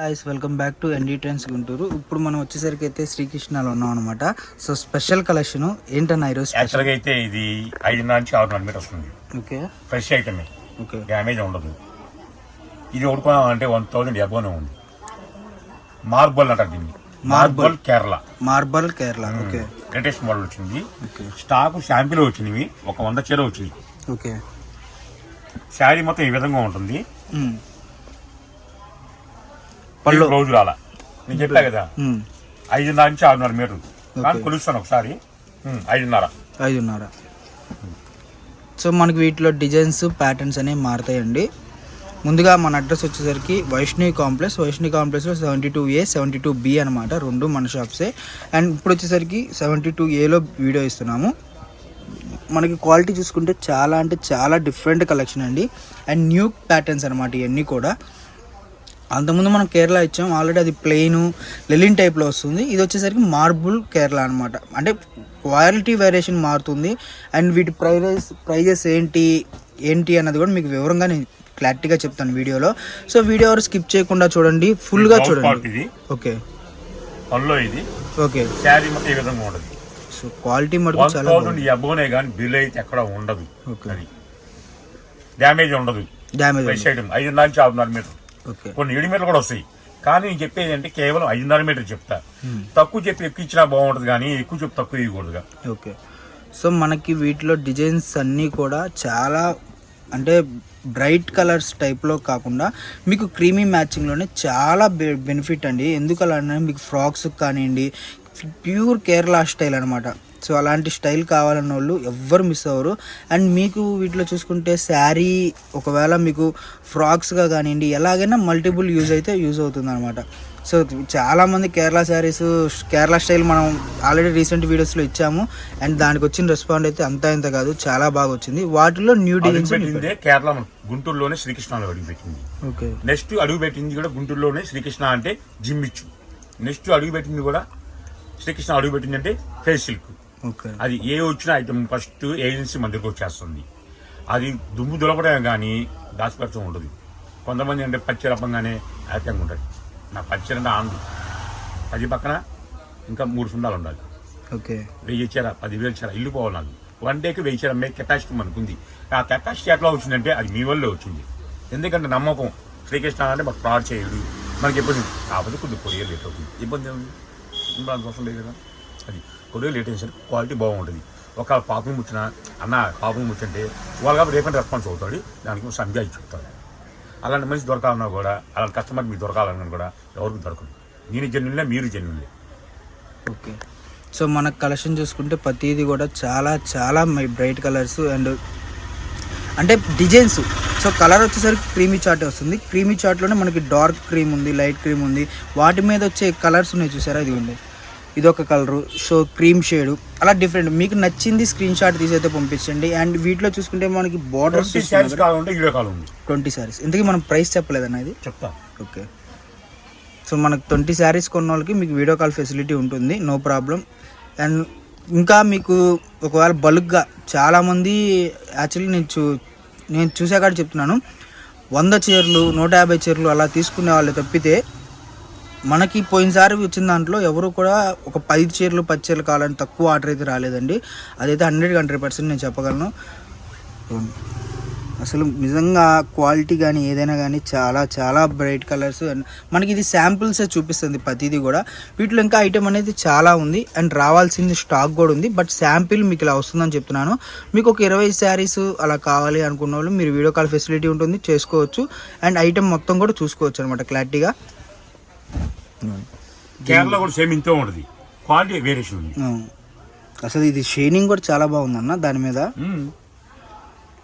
Hi's welcome back to ND trends Guntur. ఇప్పుడు మనం వచ్చేసరికి అయితే శ్రీకృష్ణలో ఉన్నాం అనమాట సో స్పెషల్ కలెక్షన్ ఏంటన్నా ఈరోజు యాక్చువల్గా అయితే ఇది ఐదున్నర నుంచి ఆరున్నర మీటర్ వస్తుంది. Okay fresh item okay damage ఉండదు. ఇది ఓడుకోవాలంటే వన్ థౌసండ్ అబోనే ఉంది. మార్బల్ అంటారు దీన్ని. Marble Kerala marble Kerala okay latest model వచ్చింది. స్టాక్ షాంపిల్ వచ్చినవి. ఒక వంద చీర వచ్చింది. ఓకే శారీ మొత్తం ఈ విధంగా ఉంటుంది. మ్మ్. పళ్ళు. రోజు రాల నేను చెప్పా కదా. ఐదున్నర నుంచి ఆరున్నర మీటర్ కానీ కొలుస్తాను ఒకసారి. ఐదున్నర. ఐదున్నర. సో మనకి వీటిలో డిజైన్స్ ప్యాటర్న్స్ అనేవి మారుతాయండి. ముందుగా మన అడ్రస్ వచ్చేసరికి వైష్ణవి కాంప్లెక్స్. వైష్ణవి కాంప్లెక్స్లో seventy two A seventy two B అనమాట రెండు మన షాప్సే. అండ్ ఇప్పుడు వచ్చేసరికి సెవెంటీ టూ ఏలో వీడియో ఇస్తున్నాము. మనకి క్వాలిటీ చూసుకుంటే చాలా అంటే చాలా డిఫరెంట్ కలెక్షన్ అండి. అండ్ న్యూ ప్యాటర్న్స్ అనమాట ఇవన్నీ కూడా. అంతకుముందు మనం కేరళ ఇచ్చాం. ఆల్రెడీ అది ప్లెయిన్ లెలిన్ టైప్లో వస్తుంది. ఇది వచ్చేసరికి మార్బుల్ కేరళ అనమాట అంటే క్వాలిటీ వేరియేషన్ మారుతుంది. అండ్ వీటి ప్రైజెస్ ప్రైజెస్ ఏంటి ఏంటి అన్నది కూడా మీకు వివరంగా నేను క్లారిటీగా చెప్తాను వీడియోలో. సో వీడియో ఎవరు స్కిప్ చేయకుండా చూడండి. ఫుల్గా చూడండి. ఓకే ఇది. ఓకే శారీ మొత్తం ఈ విధంగా ఉండదు సో క్వాలిటీ మటుకు చాలా థౌసండ్ అబోనే కానీ బిల్ అయితే ఎక్కడ ఉండదు. ఓకే డ్యామేజ్ ఉండదు. డ్యామేజ్ ఫ్రెష్ ఐటమ్ ఐదున్నర నుంచి ఆరున్నర మీటర్ కొన్ని ఏడు మీటర్లు కూడా వస్తాయి. కానీ నేను చెప్పేది అంటే కేవలం ఐదున్నర మీటర్ చెప్తా. తక్కువ చెప్పి ఎక్కువ ఇచ్చినా బాగుంటది కానీ ఎక్కువ చెప్పి తక్కువ ఇవ్వకూడదుగా. ఓకే. సో మనకి వీటిలో డిజైన్స్ అన్నీ కూడా చాలా అంటే బ్రైట్ కలర్స్ టైప్లో కాకుండా మీకు క్రీమీ మ్యాచింగ్లోనే చాలా బె- బెనిఫిట్ అండి. ఎందుకలా అంటే మీకు ఫ్రాక్స్ కానివ్వండి ప్యూర్ కేరళ స్టైల్ అనమాట సో అలాంటి స్టైల్ కావాలన్న వాళ్ళు ఎవ్వరు మిస్ అవ్వరు. అండ్ మీకు వీటిలో చూసుకుంటే శారీ ఒకవేళ మీకు ఫ్రాక్స్గా కానివ్వండి ఎలాగైనా మల్టిపుల్ యూజ్ అయితే యూజ్ అవుతుంది అనమాట సో చాలా మంది కేరళ శారీస్ కేరళ స్టైల్ మనం ఆల్రెడీ రీసెంట్ వీడియోస్లో ఇచ్చాము. అండ్ దానికి వచ్చిన రెస్పాండ్ అయితే అంతా ఇంత కాదు చాలా బాగా వచ్చింది. వాటిలో న్యూ డిజైన్స్ కేరళ గుంటూరులోనే శ్రీకృష్ణలో అడుగు పెట్టింది. ఓకే. నెక్స్ట్ అడుగు పెట్టింది కూడా గుంటూరులోనే శ్రీకృష్ణ అంటే జిమ్మిచ్చు. నెక్స్ట్ అడుగు పెట్టింది కూడా శ్రీకృష్ణ అడుగు పెట్టింది అంటే ఫేస్ సిల్క్. అది ఏ వచ్చిన ఐటమ్ ఫస్ట్ ఏజెన్సీ మన దగ్గరకు వచ్చేస్తుంది. అది దుమ్ము దులపడం కానీ దాచిపెట్టడం ఉండదు. కొంతమంది అంటే పచ్చి రకంగానే హ్యాపీగా ఉంటుంది నా పచ్చి అంటే ఆందు పది పక్కన ఇంకా మూడు సుండాలు ఉండాలి. ఓకే. వెయ్యి చీర పదివేలు చీర ఇల్లు పోవాలి నాకు. వన్ డేకి వెయ్యి చీర అమ్మే కెపాసిటీ మనకు ఉంది. ఆ కెపాసిటీ ఎట్లా వచ్చిందంటే అది మీ వల్లే వచ్చింది. ఎందుకంటే నమ్మకం. శ్రీకృష్ణ అంటే మాకు ఫ్రాడ్ చేయడు. మనకి ఇబ్బంది. కాకపోతే కొద్దిగా కొరియర్ లేట్ అవుతుంది. ఇబ్బంది ఏముంది? అవసరం లేదు కదా. అది కొరియర్ లేట్ అయిన క్వాలిటీ బాగుంటుంది. ఒక పాపం ముచ్చిన అన్న పాపం ముచ్చంటే వాళ్ళు కాబట్టి రేపటి రెస్పాన్స్ అవుతాడు. దానికి సంజాయి చెప్తాడు. అలాంటి మనిషి దొరకాలన్నా కూడా అలాంటి కస్టమర్ మీకు దొరకాలన్నా కూడా ఎవరికి దొరకదు. నేను జన్యులే మీరు జన్యులే ఓకే సో మన కలెక్షన్ చూసుకుంటే ప్రతిదీ కూడా చాలా చాలా బ్రైట్ కలర్స్ అండ్ అంటే డిజైన్స్ సో కలర్ వచ్చేసరికి క్రీమీ చాట్ వస్తుంది. క్రీమీ చాట్లోనే మనకి డార్క్ క్రీమ్ ఉంది లైట్ క్రీమ్ ఉంది. వాటి మీద వచ్చే కలర్స్ ఉన్నాయి చూసారా? ఇది ఉంది ఇది ఒక కలరు. So cream shade. అలా డిఫరెంట్ మీకు నచ్చింది స్క్రీన్ షాట్ తీసి అయితే పంపించండి. అండ్ వీటిలో చూసుకుంటే మనకి బార్డర్స్ ట్వంటీ సారీస్ ఇంతకీ మనం ప్రైస్ చెప్పలేదన్న ఇది? చెప్తా. ఓకే. సో మనకు ట్వంటీ శారీస్ కొన్న వాళ్ళకి మీకు వీడియో కాల్ ఫెసిలిటీ ఉంటుంది. నో ప్రాబ్లం అండ్ ఇంకా మీకు ఒకవేళ బల్క్గా చాలామంది యాక్చువల్లీ నేను చూ నేను చూసా కాడ చెప్తున్నాను. వంద చీరలు నూట యాభై చీరలు అలా తీసుకునే వాళ్ళు తప్పితే మనకి పోయినసారి వచ్చిన దాంట్లో ఎవరు కూడా ఒక పది చీరలు పది చీరలు కావాలని తక్కువ ఆర్డర్ అయితే రాలేదండి. అదైతే హండ్రెడ్ హండ్రెడ్ పర్సెంట్ నేను చెప్పగలను. అసలు నిజంగా క్వాలిటీ కానీ ఏదైనా కానీ చాలా చాలా బ్రైట్ కలర్స్ అండ్ మనకి ఇది శాంపిల్స్ చూపిస్తుంది ప్రతిదీ కూడా. వీటిలో ఇంకా ఐటెం అనేది చాలా ఉంది అండ్ రావాల్సింది స్టాక్ కూడా ఉంది. బట్ శాంపిల్ మీకు ఇలా వస్తుందని చెప్తున్నాను. మీకు ఒక ఇరవై శారీస్ అలా కావాలి అనుకున్న వాళ్ళు మీరు వీడియో కాల్ ఫెసిలిటీ ఉంటుంది చేసుకోవచ్చు. అండ్ ఐటెం మొత్తం కూడా చూసుకోవచ్చు అనమాట క్లారిటీగా. కేరళ కూడా సేమ్ ఇంతే క్వాలిటీ వేరియేషన్ ఉంది. అసలు ఇది షైనింగ్ కూడా చాలా బాగుందన్న దాని మీద.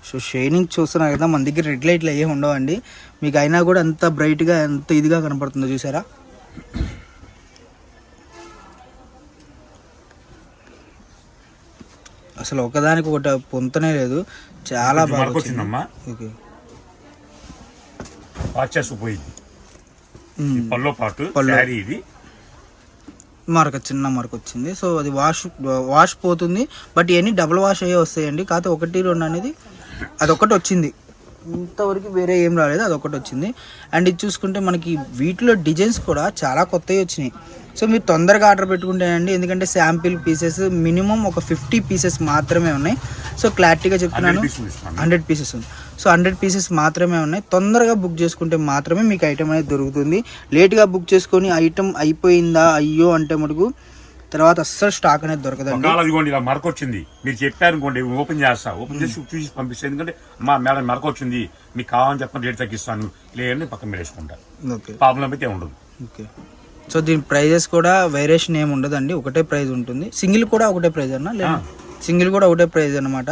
సో షైనింగ్ చూస్తున్నారు కదా మన దగ్గర రెడ్ లైట్లు అయ్యే ఉండవండి. మీకు అయినా కూడా ఎంత బ్రైట్గా ఎంత ఇదిగా కనపడుతుందో చూసారా? అసలు ఒకదానికి ఒకటి పొంతనే లేదు. చాలా బాగా వచ్చిందమ్మా. ఓకే. వాచ్ చేసిపోయింది మ్మ్. పల్లో పాటు. శారీ ఇది. మరక చిన్న మరక వచ్చింది. సో అది వాష్ వాష్ పోతుంది. బట్ ఇవన్నీ డబుల్ వాష్ అయ్యే వస్తాయండి. కాకపోతే ఒకటి రెండు అనేది అది ఒకటి వచ్చింది. ఇంతవరకు వేరే ఏం రాలేదు. అదొకటి వచ్చింది. అండ్ ఇది చూసుకుంటే మనకి వీటిలో డిజైన్స్ కూడా చాలా కొత్తవి వచ్చినాయి. సో మీరు తొందరగా ఆర్డర్ పెట్టుకుంటేనండి ఎందుకంటే శాంపిల్ పీసెస్ మినిమం ఒక ఫిఫ్టీ పీసెస్ మాత్రమే ఉన్నాయి. సో క్లారిటీగా చెప్తున్నాను. హండ్రెడ్ పీసెస్ ఉంది. సో హండ్రెడ్ పీసెస్ మాత్రమే ఉన్నాయి. తొందరగా బుక్ చేసుకుంటే మాత్రమే మీకు ఐటమ్ అనేది దొరుకుతుంది. లేట్గా బుక్ చేసుకొని ఐటమ్ అయిపోయిందా అయ్యో అంటే మటుకు తర్వాత అస్సలు స్టాక్ అనేది దొరకదండి. అదిగోండి ఇలా మరక వచ్చింది మీరు చెప్పారు అనుకోండి ఓపెన్ చేస్తా. ఓపెన్ చేసి చూసి పంపిస్తే ఎందుకంటే మా మేడం మరక వచ్చింది మీకు కావాలని చెప్పిన రేట్ తగ్గిస్తాను. లేదని పక్కన పెట్టేసుకుంటా. ఓకే. ప్రాబ్లం అయితే ఉండదు. ఓకే. సో దీని ప్రైజెస్ కూడా వేరియేషన్ ఏమి ఉండదండి. ఒకటే ప్రైస్ ఉంటుంది. సింగిల్ కూడా ఒకటే ప్రైస్ అన్న లేదా సింగిల్ కూడా ఒకటే ప్రైస్ అన్నమాట.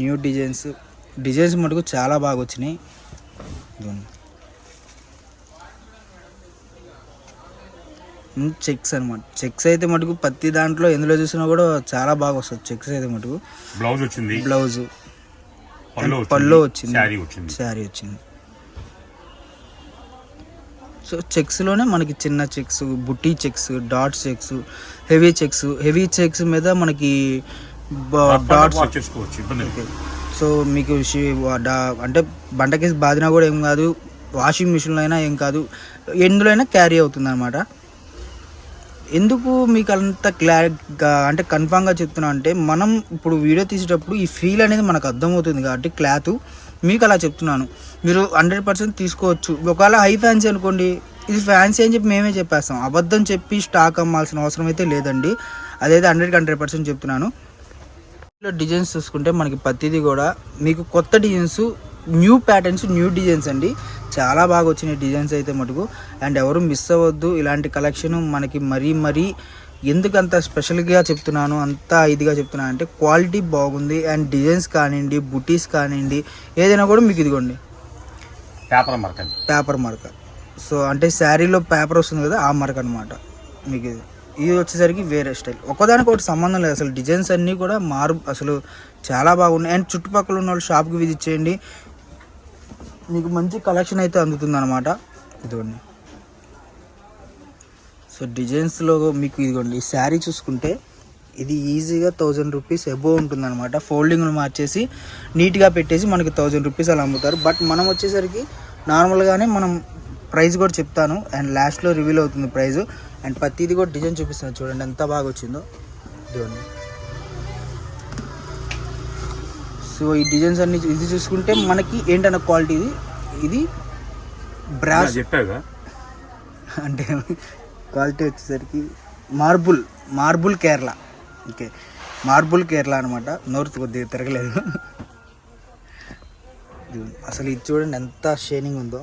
New designs. డిజైన్స్ మటుకు చాలా బాగా వచ్చినాయి. చెక్స్ అనమాట చెక్స్ అయితే మటుకు ప్రతి దాంట్లో ఎందులో చూసినా కూడా చాలా బాగా వస్తుంది. చెక్స్ అయితే మటుకు. బ్లౌజ్ వచ్చింది. బ్లౌజ్ పళ్ళు పళ్ళు వచ్చింది. శారీ వచ్చింది. శారీ వచ్చింది. సో చెక్స్లోనే మనకి చిన్న చెక్స్ బుట్టి checks dot checks heavy checks. Heavy checks మీద మనకి డాట్స్. చేసుకోవచ్చు ఇబ్బంది. సో మీకు అంటే బండకేసి బాదినా కూడా ఏం కాదు వాషింగ్ మిషన్లో అయినా ఏం కాదు ఎందులో అయినా క్యారీ అవుతుంది అనమాట ఎందుకు మీకు అంత క్లా అంటే కన్ఫామ్గా చెప్తున్నా అంటే మనం ఇప్పుడు వీడియో తీసేటప్పుడు ఈ ఫీల్ అనేది మనకు అర్థమవుతుంది కాబట్టి క్లాత్ మీకు అలా చెప్తున్నాను. మీరు హండ్రెడ్ పర్సెంట్ తీసుకోవచ్చు. ఒకవేళ హై ఫ్యాన్సీ అనుకోండి ఇది ఫ్యాన్సీ అని చెప్పి మేమే చెప్పేస్తాం. అబద్ధం చెప్పి స్టాక్ అమ్మాల్సిన అవసరం అయితే లేదండి. అదైతే హండ్రెడ్కి హండ్రెడ్ పర్సెంట్ చెప్తున్నాను. డిజైన్స్ చూసుకుంటే మనకి ప్రతిదీ కూడా మీకు కొత్త designs new patterns new designs అండి. చాలా బాగా వచ్చినాయి డిజైన్స్ అయితే మటుకు. అండ్ ఎవరు మిస్ అవ్వద్దు. ఇలాంటి కలెక్షన్ మనకి మరీ మరీ ఎందుకు అంత స్పెషల్గా చెప్తున్నాను అంత ఇదిగా చెప్తున్నాను అంటే క్వాలిటీ బాగుంది. అండ్ డిజైన్స్ కానివ్వండి బుటీస్ కానివ్వండి ఏదైనా కూడా మీకు ఇదిగోండి. పేపర్ మరకండి పేపర్ మరక సో అంటే శారీలో పేపర్ వస్తుంది కదా ఆ మరక అనమాట మీకు ఇది. ఇది వచ్చేసరికి వేరే స్టైల్. ఒకదానికి ఒకటి సంబంధం లేదు. అసలు డిజైన్స్ అన్నీ కూడా మారు అసలు చాలా బాగున్నాయి. అండ్ చుట్టుపక్కల ఉన్న వాళ్ళు షాప్కి విజిట్ చేయండి. మీకు మంచి కలెక్షన్ అయితే అందుతుంది అనమాట ఇదిగోండి. సో డిజైన్స్లో మీకు ఇదిగోండి ఈ శారీ చూసుకుంటే ఇది ఈజీగా థౌజండ్ రూపీస్ అబోవ్ ఉంటుంది అనమాట ఫోల్డింగ్లు మార్చేసి నీట్గా పెట్టేసి మనకి థౌజండ్ రూపీస్ అలా అమ్ముతారు. బట్ మనం వచ్చేసరికి నార్మల్గానే మనం ప్రైస్ కూడా చెప్తాను. అండ్ లాస్ట్లో రివీల్ అవుతుంది ప్రైస్. అండ్ ప్రతిది కూడా డిజైన్ చూపిస్తాను చూడండి ఎంత బాగా వచ్చిందో. ఇదిగోండి. సో ఈ డిజైన్స్ అన్ని ఇది చూసుకుంటే మనకి ఏంటన్న క్వాలిటీ ఇది? ఇది బ్రాస్ చెప్పాగా అంటే క్వాలిటీ వచ్చేసరికి marble marble Kerala. Okay. Marble Kerala అనమాట నోరు కొద్దిగా తిరగలేదు. అసలు ఇది చూడండి ఎంత షైనింగ్ ఉందో.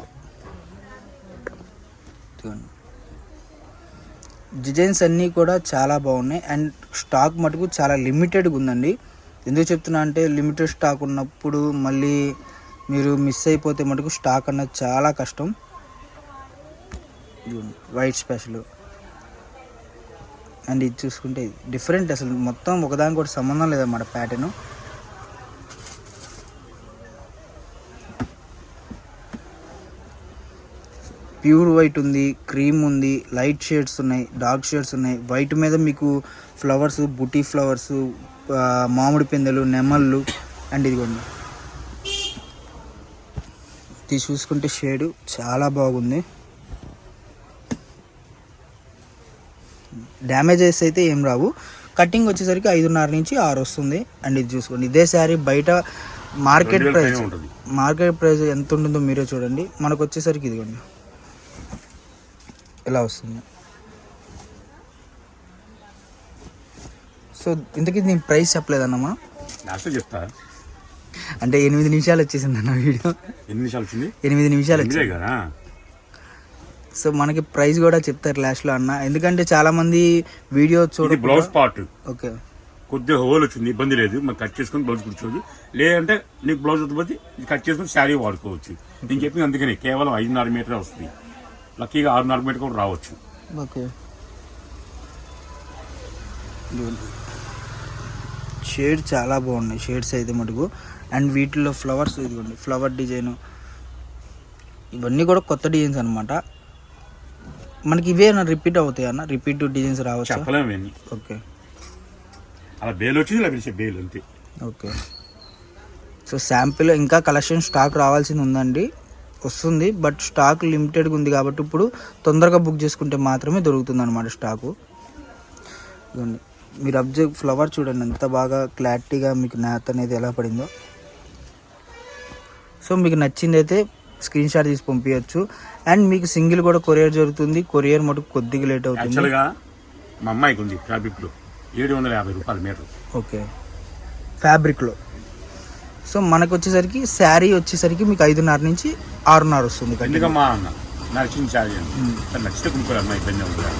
ఇదిగోండి. డిజైన్స్ అన్నీ కూడా చాలా బాగున్నాయి. అండ్ స్టాక్ మటుకు చాలా లిమిటెడ్గా ఉందండి. ఎందుకు చెప్తున్నా అంటే లిమిటెడ్ స్టాక్ ఉన్నప్పుడు మళ్ళీ మీరు మిస్ అయిపోతే మటుకు స్టాక్ అన్నది చాలా కష్టం. White special. అండ్ ఇది చూసుకుంటే ఇది డిఫరెంట్ అసలు. మొత్తం ఒకదానికి ఒకటి సంబంధం లేదన్నమాట ప్యాటర్న్? ప్యూర్ వైట్ ఉంది క్రీమ్ ఉంది లైట్ షేడ్స్ ఉన్నాయి డార్క్ షేడ్స్ ఉన్నాయి. వైట్ మీద మీకు ఫ్లవర్స్ బుటీ ఫ్లవర్స్ మామిడి పిందెలు నెమళ్ళు అండ్ ఇదిగోండి. ఇది చూసుకుంటే షేడ్ చాలా బాగుంది. డ్యామేజెస్ అయితే ఏం రావు. కటింగ్ వచ్చేసరికి ఐదున్నర నుంచి ఆరు వస్తుంది. అండ్ ఇది చూసుకోండి. ఇదే శారీ బయట మార్కెట్ ప్రైస్. మార్కెట్ ప్రైస్ ఎంత ఉంటుందో మీరే చూడండి. మనకు వచ్చేసరికి ఇదిగోండి. ఇలా వస్తుంది? సో ఇంతకీ దీని ప్రైస్ చెప్పలేదన్న మనం లాస్ట్ చెప్తా. అంటే ఎనిమిది నిమిషాలు వచ్చేసింది అన్న వీడియో. ఎన్ని నిమిషాలు వచ్చింది? ఎనిమిది నిమిషాలు వచ్చింది. కదా? సో మనకి ప్రైస్ కూడా చెప్తారు లాస్ట్లో అన్న. ఎందుకంటే చాలా మంది వీడియో చూడ బ్లౌజ్ పార్ట్. ఓకే. కొద్దిగా హోల్ వచ్చింది ఇబ్బంది లేదు. మనం కట్ చేసుకుని బ్లౌజ్ కూర్చోవచ్చు లేదంటే నీకు బ్లౌజ్ వద్దు కట్ చేసుకుని శారీ వాడుకోవచ్చు. నేను చెప్పింది అందుకని. కేవలం ఐదున్నర మీటర్ వస్తుంది. లక్కీగా ఆరున్నర మీటర్ కూడా రావచ్చు. ఓకే. షేడ్ చాలా బాగున్నాయి షేడ్స్ అయితే మటుకు. అండ్ వీటిలో ఫ్లవర్స్ ఇదిగోండి ఫ్లవర్ డిజైన్. ఇవన్నీ కూడా కొత్త డిజైన్స్ అనమాట మనకి ఇవే రిపీట్ అవుతాయి అన్న? రిపీట్ డిజైన్స్ రావచ్చా? చెప్పలేము ఓకే. అలా బేల్ వచ్చింది బేల్ అంతే. ఓకే. సో శాంపిల్ ఇంకా కలెక్షన్ స్టాక్ రావాల్సింది ఉందండి. వస్తుంది. బట్ స్టాక్ లిమిటెడ్గా ఉంది కాబట్టి ఇప్పుడు తొందరగా బుక్ చేసుకుంటే మాత్రమే దొరుకుతుంది అనమాట స్టాకు. ఇదిగోండి. మీరు అబ్జర్వ్ ఫ్లవర్ చూడండి. ఎంత బాగా క్లారిటీగా మీకు నాత్ అనేది ఎలా పడిందో. సో మీకు నచ్చింది అయితే స్క్రీన్ షాట్ తీసి పంపించవచ్చు అండ్ మీకు సింగిల్ కూడా కొరియర్ జరుగుతుంది. కొరియర్ మటుకు కొద్దిగా లేట్ అవుతుంది. యాక్చువల్గా మా అమ్మాయికి ఉంది ఫ్యాబ్రిక్లో ఏడు వందల యాభై రూపాయలు మీటర్. ఓకే. ఫ్యాబ్రిక్లో. సో మనకు వచ్చేసరికి శారీ వచ్చేసరికి మీకు ఐదున్నర నుంచి ఆరున్నర వస్తుంది ఎందుకమ్మా అన్న? నచ్చింది చాలి అని కానీ నచ్చితే కొనుక్కోరు అమ్మ ఇబ్బంది ఉంటుంది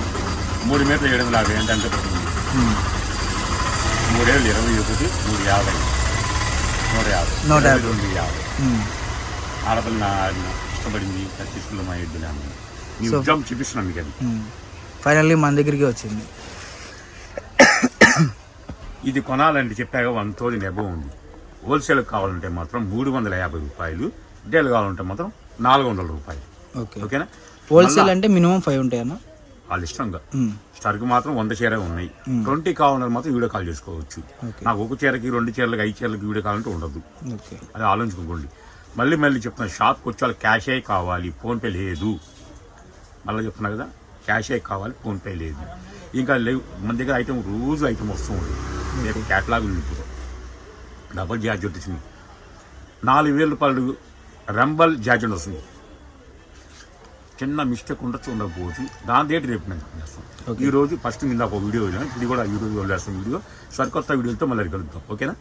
మూడు మీటర్లు ఏడు వందల యాభై అంటే అంటే మూడేళ్ళు ఇరవై ఒకటి మూడు యాభై. నూట యాభై. నూట యాభై. రెండు యాభై. ఆడపిల్ల నా ఇష్టపడింది మా నీ So- ఉద్యోగం చూపిస్తున్నాను మీకు అది. ఫైనల్లీ మన దగ్గరికి వచ్చింది. ఇది కొనాలంటే చెప్పాక వన్ థౌజండ్ అబవ్ ఉంది. హోల్సేల్ కావాలంటే మాత్రం మూడు వందల యాభై రూపాయలు రిటైల్ కావాలంటే మాత్రం నాలుగు వందల రూపాయలు. ఓకే. ఓకేనా? హోల్సేల్ అంటే మినిమం ఫైవ్ ఉంటాయన్న? వాళ్ళ ఇష్టంగా. స్టార్కి మాత్రం వంద చీర ఉన్నాయి. ట్వంటీ కావాలని మాత్రం వీడియో కాల్ చేసుకోవచ్చు. నాకు ఒక చీరకి రెండు చీరలకి ఐదు చీరలకి వీడియో కాల్ అంటే ఉండదు. ఓకే. అది ఆలోచించుకోండి. మళ్ళీ మళ్ళీ చెప్తున్నా షాప్కి వచ్చి వాళ్ళు క్యాషే కావాలి ఫోన్పే లేదు. మళ్ళీ చెప్తున్నా కదా క్యాషే కావాలి ఫోన్పే లేదు. ఇంకా లేవు. మన దగ్గర ఐటమ్ రోజు ఐటమ్ వస్తూ ఉంది రేపు క్యాటలాగ్ ఇప్పుడు డబల్ జార్జెట్ వచ్చింది నాలుగు వేల రూపాయలు రంబల్ జార్జెట్ వస్తుంది. చిన్న మిస్టేక్ ఉండొచ్చు ఉండకపోవచ్చు. దాని రేటు రేపు నేను చేస్తాం Okay. ఈ రోజు ఫస్ట్ ఇందాక ఒక వీడియో వెళ్ళాను ఇది కూడా ఈ రోజు వదిలేస్తాం వీడియో. సరికొత్త వీడియోతో మళ్ళీ కలుద్దాం ఓకేనా?